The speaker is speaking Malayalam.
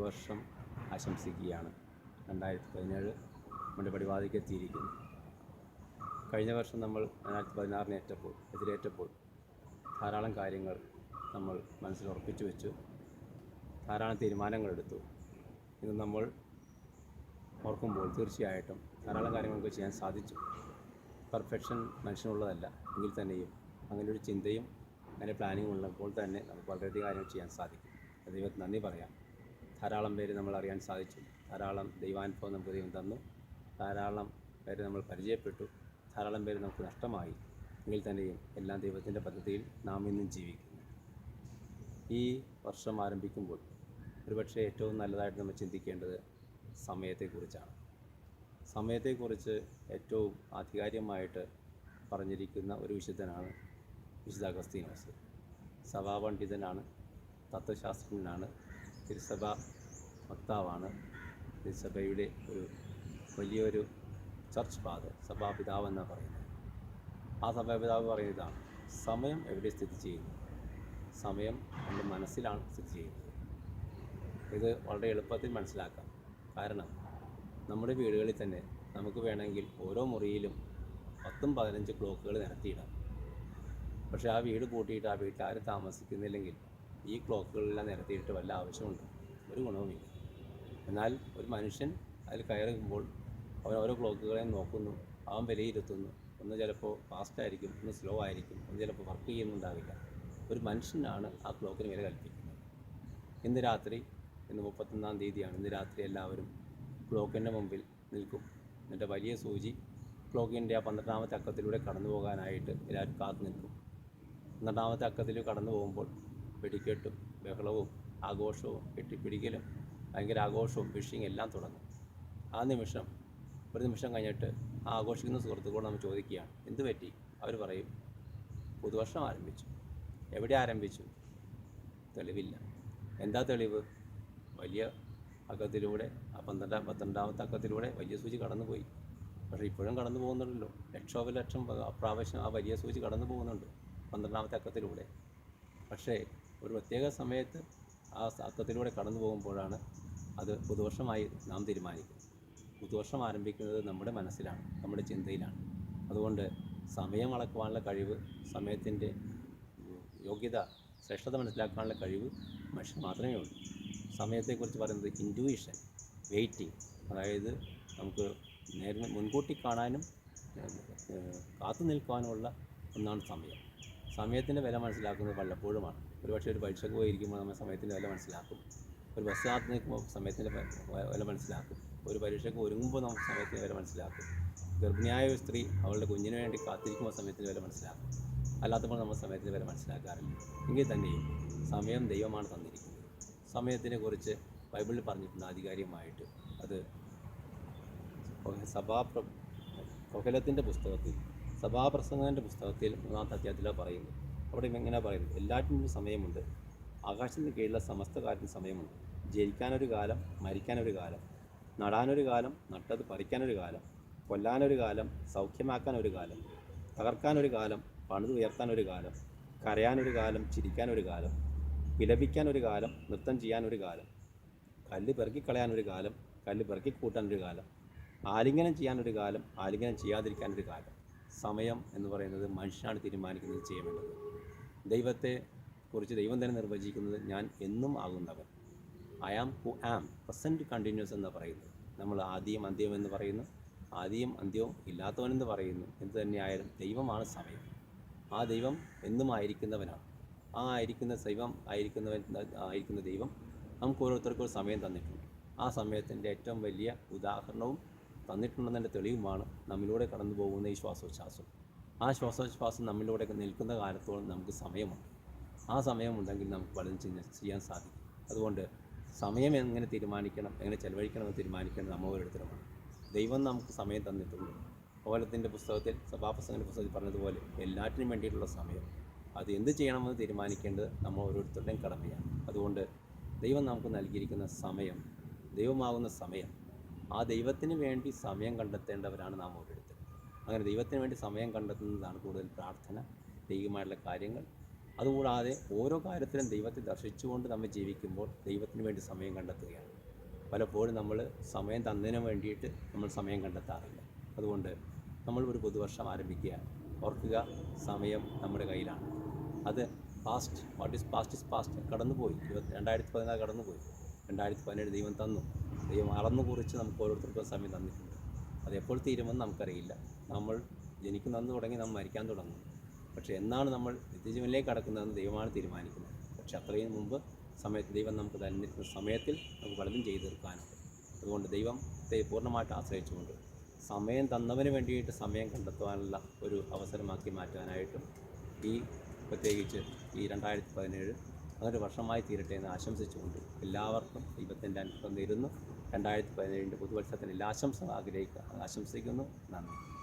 പുതുവർഷം ആശംസിക്കുകയാണ്. രണ്ടായിരത്തി പതിനേഴ് നമ്മുടെ പടിവാതിക്കെത്തിയിരിക്കുന്നു കഴിഞ്ഞ വർഷം നമ്മൾ രണ്ടായിരത്തി പതിനാറിനേറ്റപ്പോൾ എതിരേറ്റപ്പോൾ ധാരാളം കാര്യങ്ങൾ നമ്മൾ മനസ്സിൽ ഉറപ്പിച്ചു വെച്ചു. ധാരാളം തീരുമാനങ്ങളെടുത്തു ഇത് നമ്മൾ ഓർക്കുമ്പോൾ തീർച്ചയായിട്ടും ധാരാളം കാര്യങ്ങൾക്ക് ചെയ്യാൻ സാധിച്ചു. പെർഫെക്ഷൻ മനുഷ്യനുള്ളതല്ല എങ്കിൽ തന്നെയും അങ്ങനെ ഒരു ചിന്തയും അങ്ങനെ പ്ലാനിങ് ഉള്ളപ്പോൾ തന്നെ നമുക്ക് വളരെയധികം കാര്യങ്ങൾ ചെയ്യാൻ സാധിക്കും. ദൈവത്തിന് നന്ദി പറയാം. ധാരാളം പേര് നമ്മൾ അറിയാൻ സാധിച്ചു. ധാരാളം ദൈവാനുഭവം നമുക്ക് ദൈവം തന്നു. ധാരാളം പേര് നമ്മൾ പരിചയപ്പെട്ടു. ധാരാളം പേര് നമുക്ക് നഷ്ടമായി. എങ്കിൽ തന്നെയും എല്ലാം ദൈവത്തിന്റെ പദ്ധതിയിൽ നാം ഇന്നും ജീവിക്കുന്നു. ഈ വർഷം ആരംഭിക്കുമ്പോൾ ഒരുപക്ഷെ ഏറ്റവും നല്ലതായിട്ട് നമ്മൾ ചിന്തിക്കേണ്ടത് സമയത്തെക്കുറിച്ചാണ്. സമയത്തെക്കുറിച്ച് ഏറ്റവും ആധികാരികമായിട്ട് പറഞ്ഞിരിക്കുന്ന ഒരു വിശുദ്ധനാണ് വിശുദ്ധ അഗസ്തീനോസ്. സഭാപണ്ഡിതനാണ് തത്വശാസ്ത്രജ്ഞനാണ് തിരുസഭ വക്താവാണ്. തിരുസഭയുടെ ഒരു വലിയൊരു ചർച്ച് ഫാദർ സഭാപിതാവ് എന്ന് പറയുന്നത്. ആ സഭാപിതാവ് പറയുന്നതാണ് സമയം എവിടെ സ്ഥിതി ചെയ്യുന്നു? സമയം നമ്മുടെ മനസ്സിലാണ് സ്ഥിതി ചെയ്യുന്നത്. ഇത് വളരെ എളുപ്പത്തിൽ മനസ്സിലാക്കാം. കാരണം നമ്മുടെ വീടുകളിൽ തന്നെ നമുക്ക് വേണമെങ്കിൽ ഓരോ മുറിയിലും പത്തും പതിനഞ്ച് ക്ലോക്കുകൾ നിരത്തിയിടാം. പക്ഷേ ആ വീട് പൂട്ടിയിട്ട് ആ വീട്ടിൽ ആരും താമസിക്കുന്നില്ലെങ്കിൽ ഈ ക്ലോക്കുകളെല്ലാം നിരത്തിയിട്ട് വല്ല ആവശ്യമുണ്ട്. ഒരു ഗുണവുമില്ല. എന്നാൽ ഒരു മനുഷ്യൻ അതിൽ കയറുമ്പോൾ അവൻ ഓരോ ക്ലോക്കുകളെയും നോക്കുന്നു അവൻ വിലയിരുത്തുന്നു. ഒന്ന് ചിലപ്പോൾ ഫാസ്റ്റ് ആയിരിക്കും ഒന്ന് സ്ലോ ആയിരിക്കും ഒന്ന് ചിലപ്പോൾ വർക്ക് ചെയ്യുന്നുണ്ടാവില്ല. ഒരു മനുഷ്യനാണ് ആ ക്ലോക്കിന് വില കൽപ്പിക്കുന്നത്. ഇന്ന് രാത്രി ഇന്ന് മുപ്പത്തൊന്നാം തീയതിയാണ് ഇന്ന് രാത്രി എല്ലാവരും ക്ലോക്കിന്റെ മുമ്പിൽ നിൽക്കും. എന്നിട്ട് വലിയ സൂചി ക്ലോക്കിന്റെ ആ പന്ത്രണ്ടാമത്തെ അക്കത്തിലൂടെ കടന്നു പോകാനായിട്ട് എല്ലാവരും കാത്തു നിൽക്കും. പന്ത്രണ്ടാമത്തെ അക്കത്തിൽ കടന്നു പോകുമ്പോൾ വെടിക്കെട്ടും ബഹളവും ആഘോഷവും കെട്ടിപ്പിടിക്കലും ഭയങ്കര ആഘോഷവും ഫിഷിങ് എല്ലാം തുടങ്ങും. ആ നിമിഷം ഒരു നിമിഷം കഴിഞ്ഞിട്ട് ആ ആഘോഷിക്കുന്ന സുഹൃത്തുക്കളോട് നമ്മൾ ചോദിക്കുകയാണ് എന്ത് പറ്റി? അവർ പറയും പുതുവർഷം ആരംഭിച്ചു. എവിടെ ആരംഭിച്ചു? തെളിവില്ല. എന്താ തെളിവ്? വലിയ അക്കത്തിലൂടെ ആ പന്ത്രണ്ടാം പന്ത്രണ്ടാമത്തെ അക്കത്തിലൂടെ വലിയ സൂചി കടന്നുപോയി. പക്ഷേ ഇപ്പോഴും കടന്നു പോകുന്നുണ്ടല്ലോ ലക്ഷോപലക്ഷം പ്രാവശ്യം ആ വലിയ സൂചി കടന്നു പോകുന്നുണ്ട് പന്ത്രണ്ടാമത്തെ അക്കത്തിലൂടെ പക്ഷേ ഒരു പ്രത്യേക സമയത്ത് ആ അർത്ഥത്തിലൂടെ കടന്നു പോകുമ്പോഴാണ് അത് പുതുവർഷമായി നാം തീരുമാനിക്കുന്നത്. പുതുവർഷം ആരംഭിക്കുന്നത് നമ്മുടെ മനസ്സിലാണ് നമ്മുടെ ചിന്തയിലാണ്. അതുകൊണ്ട് സമയം അളക്കുവാനുള്ള കഴിവ് സമയത്തിന്റെ യോഗ്യത ശ്രേഷ്ഠത മനസ്സിലാക്കാനുള്ള കഴിവ് മനുഷ്യൻ മാത്രമേ ഉള്ളൂ. സമയത്തെക്കുറിച്ച് പറയുന്നത് ഇന്റുവിഷൻ വെയിറ്റിംഗ് അതായത് നമുക്ക് നേരെ മുൻകൂട്ടി കാണാനും കാത്തു നിൽക്കാനുമുള്ള ഒന്നാണ് സമയം. സമയത്തിന്റെ വില മനസ്സിലാക്കുന്നത് വല്ലപ്പോഴുമാണ്. ഒരുപക്ഷെ ഒരു പരീക്ഷയ്ക്ക് പോയിരിക്കുമ്പോൾ നമ്മൾ സമയത്തിന്റെ വില മനസ്സിലാക്കും. ഒരു ബസ് കാത്ത് നിൽക്കുമ്പോൾ സമയത്തിന്റെ വില മനസ്സിലാക്കും. ഒരു പരീക്ഷയ്ക്ക് ഒരുങ്ങുമ്പോൾ നമുക്ക് സമയത്തിന്റെ വില മനസ്സിലാക്കും. ഗർഭിണിയായ ഒരു സ്ത്രീ അവളുടെ കുഞ്ഞിന് വേണ്ടി കാത്തിരിക്കുമ്പോൾ സമയത്തിന്റെ വില മനസ്സിലാക്കും. അല്ലാത്തപ്പോൾ നമ്മൾ സമയത്തിന്റെ വില മനസ്സിലാക്കാറില്ല. എങ്കിൽ തന്നെയും സമയം ദൈവമാണ് തന്നിരിക്കുന്നത്. സമയത്തിനെ കുറിച്ച് ബൈബിളിൽ പറഞ്ഞിട്ടുണ്ട് ആധികാരികമായിട്ട്. അത് സഭാ കൊഹലത്തിന്റെ പുസ്തകത്തിൽ സഭാപ്രസംഗത്തിന്റെ പുസ്തകത്തിൽ മൂന്നാമത്തെ അധ്യായത്തിലാണ് പറയുന്നത്. അവിടെ ഇങ്ങനെ പറയുന്നത് എല്ലാറ്റിനും സമയമുണ്ട്. ആകാശത്തിന് കീഴിലുള്ള സമസ്ത കാര്യത്തിന് സമയമുണ്ട്. ജനിക്കാനൊരു കാലം മരിക്കാനൊരു കാലം നടാനൊരു കാലം നട്ടത് പറിക്കാനൊരു കാലം കൊല്ലാനൊരു കാലം സൗഖ്യമാക്കാനൊരു കാലം തകർക്കാനൊരു കാലം പണിത് ഉയർത്താനൊരു കാലം കരയാനൊരു കാലം ചിരിക്കാനൊരു കാലം വിലപിക്കാനൊരു കാലം നൃത്തം ചെയ്യാനൊരു കാലം കല്ല് പെറുക്കിക്കളയാനൊരു കാലം കല്ല് പെറുക്കിക്കൂട്ടാനൊരു കാലം ആലിംഗനം ചെയ്യാനൊരു കാലം ആലിംഗനം ചെയ്യാതിരിക്കാനൊരു കാലം. സമയം എന്ന് പറയുന്നത് മനുഷ്യനാണ് തീരുമാനിക്കുന്നത് ചെയ്യേണ്ടത് ദൈവത്തെ കുറിച്ച് ദൈവം തന്നെ നിർവചിക്കുന്നത് ഞാൻ എന്നും ആകുന്നവൻ. I am who am present continuous എന്ന് പറയുന്നത് നമ്മൾ ആദ്യം അന്ത്യം എന്ന് പറയുന്നു ആദ്യം അന്ത്യവും ഇല്ലാത്തവനെന്ന് പറയുന്നു. എന്ത് തന്നെയായാലും ദൈവമാണ് സമയം. ആ ദൈവം എന്നും ആയിരിക്കുന്നവനാണ്. ആ ആയിരിക്കുന്ന ദൈവം ആയിരിക്കുന്നവൻ ആയിരിക്കുന്ന ദൈവം നമുക്ക് ഓരോരുത്തർക്കും ഒരു സമയം തന്നിട്ടുണ്ട്. ആ സമയത്തിന്റെ ഏറ്റവും വലിയ ഉദാഹരണവും തന്നിട്ടുണ്ടെന്നതിന്റെ തെളിവുമാണ്. നമ്മിലൂടെ കടന്നു പോകുന്ന ഈ ശ്വാസോച്ഛ്വാസം ആ ശ്വാസോച്ഛ്വാസം നമ്മിലൂടെ നിൽക്കുന്ന കാലത്തോളം നമുക്ക് സമയമുണ്ട്. ആ സമയമുണ്ടെങ്കിൽ നമുക്ക് പലതും ചെയ്യാൻ ചെയ്യാൻ സാധിക്കും. അതുകൊണ്ട് സമയം എങ്ങനെ തീരുമാനിക്കണം എങ്ങനെ ചെലവഴിക്കണമെന്ന് തീരുമാനിക്കേണ്ടത് നമ്മൾ ഓരോരുത്തരുമാണ്. ദൈവം നമുക്ക് സമയം തന്നിട്ടുണ്ട്. കോലത്തിന്റെ പുസ്തകത്തിൽ സഭാപ്രസംഗന്റെ പുസ്തകത്തിൽ പറഞ്ഞതുപോലെ എല്ലാറ്റിനും വേണ്ടിയിട്ടുള്ള സമയം. അത് എന്ത് ചെയ്യണമെന്ന് തീരുമാനിക്കേണ്ടത് നമ്മൾ ഓരോരുത്തരുടെയും കടമയാണ്. അതുകൊണ്ട് ദൈവം നമുക്ക് നൽകിയിരിക്കുന്ന സമയം ദൈവമാകുന്ന സമയം ആ ദൈവത്തിന് വേണ്ടി സമയം കണ്ടെത്തേണ്ടവരാണ് നാം ഓരോരുത്തരും. അങ്ങനെ ദൈവത്തിന് വേണ്ടി സമയം കണ്ടെത്തുന്നതാണ് കൂടുതൽ പ്രാർത്ഥന ദൈവമായിട്ടുള്ള കാര്യങ്ങൾ. അതുകൂടാതെ ഓരോ കാര്യത്തിലും ദൈവത്തെ ദർശിച്ചുകൊണ്ട് നമ്മൾ ജീവിക്കുമ്പോൾ ദൈവത്തിന് വേണ്ടി സമയം കണ്ടെത്തുകയാണ്. പലപ്പോഴും നമ്മൾ സമയം തന്നതിന് വേണ്ടിയിട്ട് നമ്മൾ സമയം കണ്ടെത്താറില്ല. അതുകൊണ്ട് നമ്മൾ ഒരു പുതുവർഷം ആരംഭിക്കുക ഓർക്കുക സമയം നമ്മുടെ കയ്യിലാണ്. അത് past what is past is past കടന്നുപോയി. ഇരുപത്തി രണ്ടായിരത്തി പതിനാറ് കടന്നുപോയി. രണ്ടായിരത്തി പതിനേഴ് ദൈവം തന്നു. ദൈവം അളന്നു കുറിച്ച് നമുക്ക് ഓരോരുത്തർക്കും സമയം തന്നിട്ടുണ്ട്. അത് എപ്പോൾ തീരുമെന്ന് നമുക്കറിയില്ല. നമ്മൾ ജനിക്കുന്നന്ന് തുടങ്ങി നമ്മൾ മരിക്കാൻ തുടങ്ങും പക്ഷേ എന്നാണ് നമ്മൾ നിത്യജീവനിലേക്ക് കടക്കുന്നതെന്ന് ദൈവമാണ് തീരുമാനിക്കുന്നത്. പക്ഷെ അത്രയും മുമ്പ് സമയത്ത് ദൈവം നമുക്ക് തന്നിരിക്കുന്ന സമയത്തിൽ നമുക്ക് പലതും ചെയ്തു തീർക്കാനുണ്ട്. അതുകൊണ്ട് ദൈവത്തെ പൂർണമായിട്ട് ആശ്രയിച്ചുകൊണ്ട് സമയം തന്നവന് വേണ്ടിയിട്ട് സമയം കണ്ടെത്തുവാനുള്ള ഒരു അവസരമാക്കി മാറ്റാനായിട്ടും ഈ പ്രത്യേകിച്ച് ഈ രണ്ടായിരത്തി പതിനേഴ് അതൊരു വർഷമായി തീരട്ടെ എന്ന് ആശംസിച്ചുകൊണ്ട് എല്ലാവർക്കും ദൈവത്തിന്റെ അനുഭവം നേരുന്നു രണ്ടായിരത്തി പതിനേഴിന്റെ പുതുവത്സരത്തിന് എല്ലാ ആശംസകൾ ആഗ്രഹിക്കുക ആശംസിക്കുന്നു. നന്ദി.